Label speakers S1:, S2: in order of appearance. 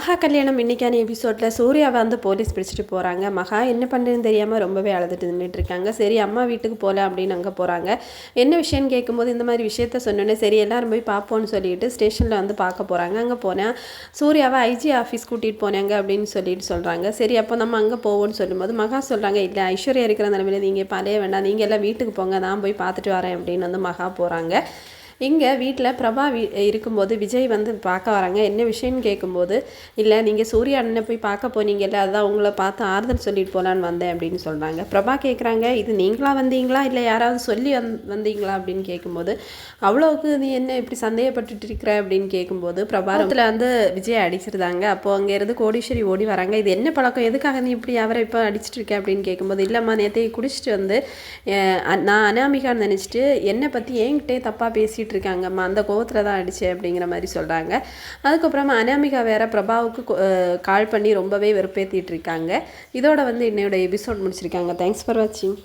S1: மகா கல்யாணம் இன்னைக்கான எபிசோடில் சூர்யாவை வந்து போலீஸ் பிடிச்சிட்டு போகிறாங்க மகா என்ன பண்ணுறதுன்னு தெரியாமல் ரொம்பவே அழுதுட்டு நின்றுட்டு இருக்காங்க. சரி அம்மா வீட்டுக்கு போகல அப்படின்னு அங்கே போகிறாங்க என்ன விஷயம்னு கேட்கும்போது இந்த மாதிரி விஷயத்த சொன்னோன்னே சரி எல்லாரும் போய் பார்ப்போம்னு சொல்லிட்டு ஸ்டேஷனில் வந்து பார்க்க போகிறாங்க அங்கே போனேன் சூர்யாவை ஐஜி ஆஃபீஸ் கூட்டிகிட்டு போனாங்க அப்படின்னு சொல்லிட்டு சொல்கிறாங்க சரி அப்போ நம்ம அங்கே போவோம்னு சொல்லும்போது மகா சொல்கிறாங்க இல்லை ஐஸ்வர்யா இருக்கிற நிலமையில நீங்கள் பழைய வேண்டாம். நீங்கள் எல்லாம் வீட்டுக்கு போங்க. நான் போய் பார்த்துட்டு வரேன். அப்படின்னு வந்து மகா போகிறாங்க இங்கே வீட்டில் பிரபா வீ இருக்கும்போது விஜய் வந்து பார்க்க வராங்க. என்ன விஷயம்னு கேட்கும்போது இல்லை நீங்கள் சூரிய அண்ணனை போய் பார்க்க போனீங்கல்ல அதுதான் உங்களை பார்த்து ஆறுதல் சொல்லிட்டு போகலான்னு வந்தேன் அப்படின்னு சொல்கிறாங்க பிரபா கேட்குறாங்க இது நீங்களா வந்தீங்களா? இல்லை யாராவது சொல்லி வந் வந்தீங்களா? அப்படின்னு கேட்கும்போது அவ்வளோவுக்கு நீ என்ன இப்படி சந்தேகப்பட்டுட்டு இருக்கிற? அப்படின்னு கேட்கும்போது பிரபாரத்தில் வந்து விஜய் அடிச்சிருந்தாங்க. அப்போது அங்கே இருந்து கோடீஸ்வரி ஓடி வராங்க. இது என்ன பழக்கம்? எதுக்காக நீ இப்படி அவரை இப்போ அடிச்சிட்டு இருக்க? அப்படின்னு கேட்கும்போது இல்லைம்மா நேற்றையை குடிச்சிட்டு வந்து நான் அனாமிகான்னு நினச்சிட்டு என்னை பற்றி என்கிட்டே தப்பாக திட்டிகிட்டு இருக்காங்கம்மா அந்த கோவத்தில் தான் அடித்தேன் அப்படிங்கிற மாதிரி சொல்கிறாங்க அதுக்கப்புறமா அனாமிகா வேற பிரபாவுக்கு கால் பண்ணி ரொம்பவே வெறுப்பேற்றிட்டு இருக்காங்க இதோட வந்து என்னோட எபிசோட் முடிச்சிருக்காங்க. தேங்க்ஸ் ஃபார் வாட்சிங்